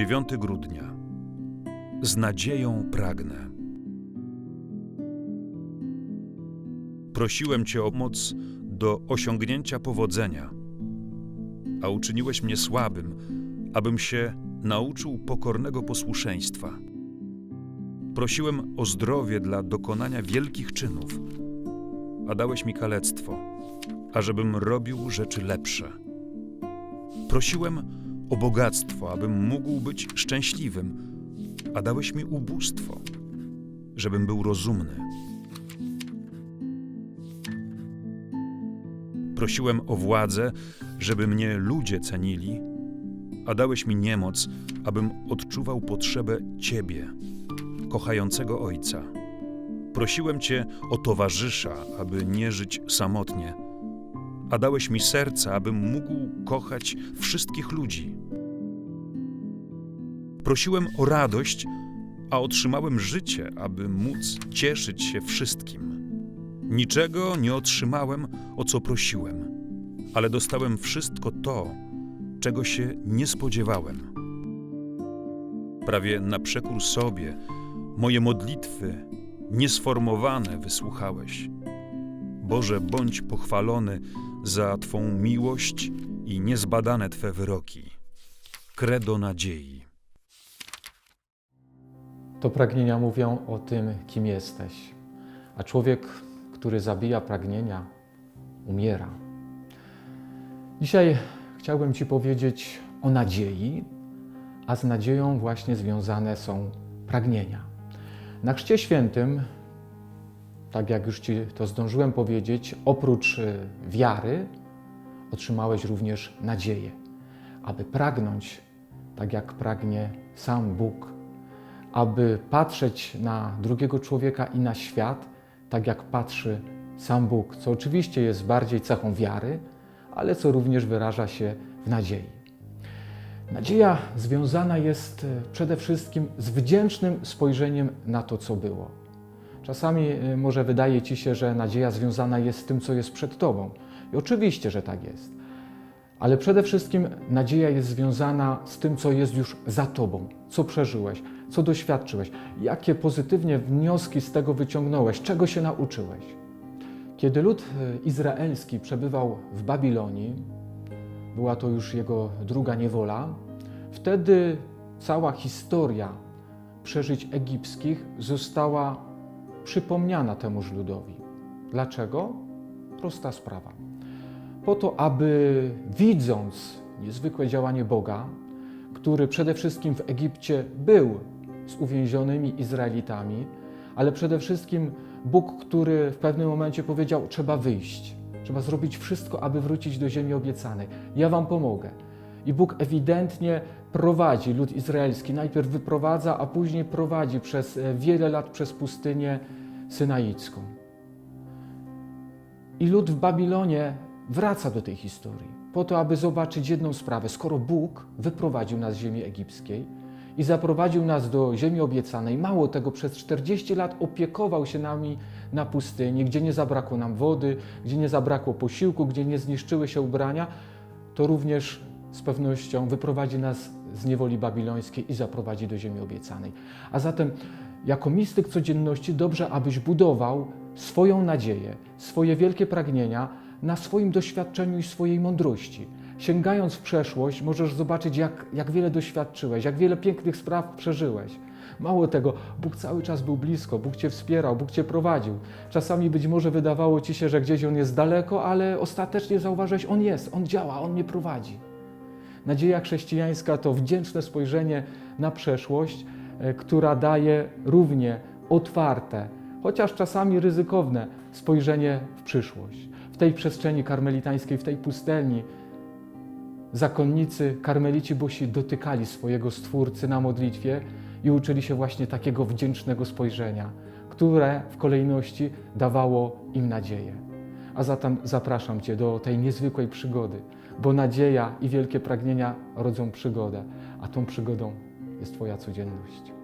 9 grudnia. Z nadzieją pragnę. Prosiłem Cię o pomoc do osiągnięcia powodzenia, a uczyniłeś mnie słabym, abym się nauczył pokornego posłuszeństwa. Prosiłem o zdrowie dla dokonania wielkich czynów, a dałeś mi kalectwo, ażebym robił rzeczy lepsze. Prosiłem o bogactwo, abym mógł być szczęśliwym, a dałeś mi ubóstwo, żebym był rozumny. Prosiłem o władzę, żeby mnie ludzie cenili, a dałeś mi niemoc, abym odczuwał potrzebę Ciebie, kochającego Ojca. Prosiłem Cię o towarzysza, aby nie żyć samotnie, a dałeś mi serca, abym mógł kochać wszystkich ludzi. Prosiłem o radość, a otrzymałem życie, aby móc cieszyć się wszystkim. Niczego nie otrzymałem, o co prosiłem, ale dostałem wszystko to, czego się nie spodziewałem. Prawie na przekór sobie, moje modlitwy niesformowane wysłuchałeś. Boże, bądź pochwalony za Twą miłość i niezbadane Twe wyroki. Kredo nadziei. To pragnienia mówią o tym, kim jesteś. A człowiek, który zabija pragnienia, umiera. Dzisiaj chciałbym Ci powiedzieć o nadziei, a z nadzieją właśnie związane są pragnienia. Na Chrzcie Świętym, tak jak już Ci to zdążyłem powiedzieć, oprócz y, wiary otrzymałeś również nadzieję, aby pragnąć tak jak pragnie sam Bóg aby patrzeć na drugiego człowieka i na świat tak, jak patrzy sam Bóg, co oczywiście jest bardziej cechą wiary, ale co również wyraża się w nadziei. Nadzieja związana jest e, przede wszystkim z wdzięcznym spojrzeniem na to, co było. Czasami e, może wydaje ci się, że nadzieja związana jest z tym, co jest przed tobą. I oczywiście, że tak jest. Ale przede wszystkim nadzieja jest związana z tym, co jest już za tobą, co przeżyłeś, co doświadczyłeś, jakie pozytywnie wnioski z tego wyciągnąłeś, czego się nauczyłeś. Kiedy lud e, izraelski przebywał w Babilonii, była to już jego druga niewola, wtedy cała historia przeżyć egipskich została przypomniana temuż ludowi. Dlaczego? Prosta sprawa. Po to, aby widząc niezwykłe działanie Boga, który przede wszystkim w Egipcie był z uwięzionymi Izraelitami, ale przede wszystkim Bóg, który w pewnym momencie powiedział: Trzeba wyjść, trzeba zrobić wszystko, aby wrócić do ziemi obiecanej. Ja Wam pomogę. I Bóg ewidentnie prowadzi lud izraelski. Najpierw wyprowadza, a później prowadzi przez e, wiele lat przez pustynię synaicką. I lud w Babilonie wraca do tej historii, po to, aby zobaczyć jedną sprawę. Skoro Bóg wyprowadził nas z ziemi egipskiej i zaprowadził nas do ziemi obiecanej, mało tego, przez 40 lat opiekował się nami na pustyni, gdzie nie zabrakło nam wody, gdzie nie zabrakło posiłku, gdzie nie zniszczyły się ubrania, to również z pewnością wyprowadzi nas z niewoli babilońskiej i zaprowadzi do ziemi obiecanej. A zatem, jako mistyk codzienności, dobrze, abyś budował swoją nadzieję, swoje wielkie pragnienia na swoim doświadczeniu i swojej mądrości. Sięgając w przeszłość, możesz zobaczyć, jak, jak wiele doświadczyłeś, jak wiele pięknych spraw przeżyłeś. Mało tego, Bóg cały czas był blisko, Bóg Cię wspierał, Bóg Cię prowadził. Czasami być może wydawało Ci się, że gdzieś On jest daleko, ale ostatecznie zauważyłeś, On jest, On działa, On mnie prowadzi. Nadzieja chrześcijańska to wdzięczne spojrzenie na przeszłość, e, która daje równie otwarte, chociaż czasami ryzykowne spojrzenie w przyszłość. W tej przestrzeni karmelitańskiej, w tej pustelni, zakonnicy, karmelici bosi dotykali swojego Stwórcy na modlitwie i uczyli się właśnie takiego wdzięcznego spojrzenia, które w kolejności dawało im nadzieję. A zatem zapraszam Cię do tej niezwykłej przygody, bo nadzieja i wielkie pragnienia rodzą przygodę, a tą przygodą jest Twoja codzienność.